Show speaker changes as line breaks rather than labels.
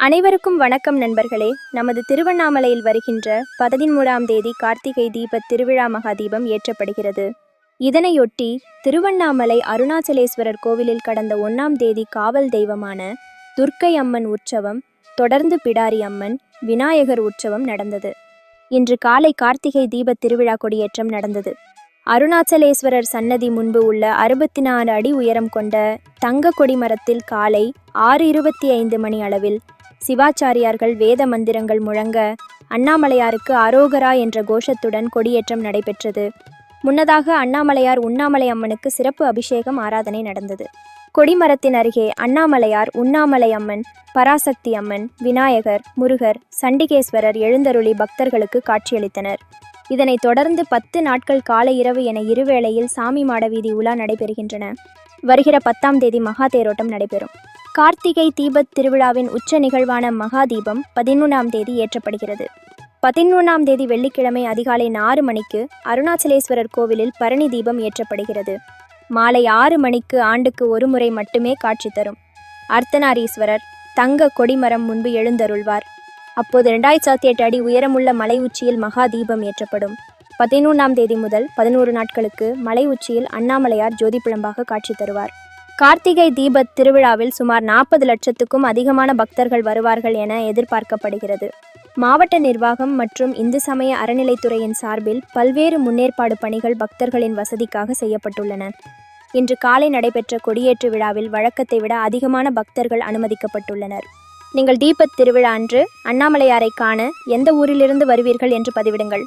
அனைவருக்கும் வணக்கம் நண்பர்களே. நமது திருவண்ணாமலையில் வருகின்ற பதிமூறாம் தேதி கார்த்திகை தீப திருவிழா மகாதீபம் ஏற்றப்படுகிறது. இதனையொட்டி திருவண்ணாமலை அருணாச்சலேஸ்வரர் கோவிலில் கடந்த ஒன்றாம் தேதி காவல் தெய்வமான துர்க்கை அம்மன் உற்சவம் தொடர்ந்து பிடாரி அம்மன் விநாயகர் உற்சவம் நடந்தது. இன்று காலை கார்த்திகை தீப திருவிழா கொடியேற்றம் நடந்தது. அருணாச்சலேஸ்வரர் சன்னதி முன்பு உள்ள அறுபத்தி நாலு அடி உயரம் கொண்ட தங்க கொடிமரத்தில் காலை ஆறு இருபத்தி ஐந்து மணி அளவில் சிவாச்சாரியார்கள் வேத மந்திரங்கள் முழங்க அண்ணாமலையாருக்கு அரோகரா என்ற கோஷத்துடன் கொடியேற்றம் நடைபெற்றது. முன்னதாக அண்ணாமலையார் உண்ணாமலை அம்மனுக்கு சிறப்பு அபிஷேகம் ஆராதனை நடந்தது. கொடிமரத்தின் அருகே அண்ணாமலையார் உண்ணாமலை அம்மன் பராசக்தி அம்மன் விநாயகர் முருகர் சண்டிகேஸ்வரர் எழுந்தருளி பக்தர்களுக்கு காட்சியளித்தனர். இதனைத் தொடர்ந்து பத்து நாட்கள் காலை இரவு என இருவேளையில் சாமி மாட வீதி உலா நடைபெறுகின்றன. வருகிற பத்தாம் தேதி மகா தேரோட்டம் நடைபெறும். கார்த்திகை தீபத் திருவிழாவின் உச்ச நிகழ்வான மகா தீபம் பதினொன்றாம் தேதி ஏற்றப்படுகிறது. பதினொன்றாம் தேதி வெள்ளிக்கிழமை அதிகாலை ஆறு மணிக்கு அருணாச்சலேஸ்வரர் கோவிலில் பரணி தீபம் ஏற்றப்படுகிறது. மாலை ஆறு மணிக்கு ஆண்டுக்கு ஒரு முறை மட்டுமே காட்சி தரும். அர்த்தநாரீஸ்வரர் தங்க கொடிமரம் முன்பு எழுந்தருள்வார். அப்போது இரண்டாயிரத்தி சாத்தி எட்டு அடி உயரமுள்ள மலை உச்சியில் மகா தீபம் ஏற்றப்படும். பதினொன்றாம் தேதி முதல் பதினோரு நாட்களுக்கு மலை உச்சியில் அண்ணாமலையார் ஜோதி பிழம்பாக காட்சி தருவார். கார்த்திகை தீபத் திருவிழாவில் சுமார் நாற்பது லட்சத்துக்கும் அதிகமான பக்தர்கள் வருவார்கள் என எதிர்பார்க்கப்படுகிறது. மாவட்ட நிர்வாகம் மற்றும் இந்து சமய அறநிலைத்துறையின் சார்பில் பல்வேறு முன்னேற்பாடு பணிகள் பக்தர்களின் வசதிக்காக செய்யப்பட்டுள்ளன. இன்று காலை நடைபெற்ற கொடியேற்று விழாவில் வழக்கத்தை விட அதிகமான பக்தர்கள் அனுமதிக்கப்பட்டுள்ளனர். நீங்கள் தீபத் திருவிழா அன்று அண்ணாமலையாரை காண எந்த ஊரிலிருந்து வருவீர்கள் என்று பதிவிடுங்கள்.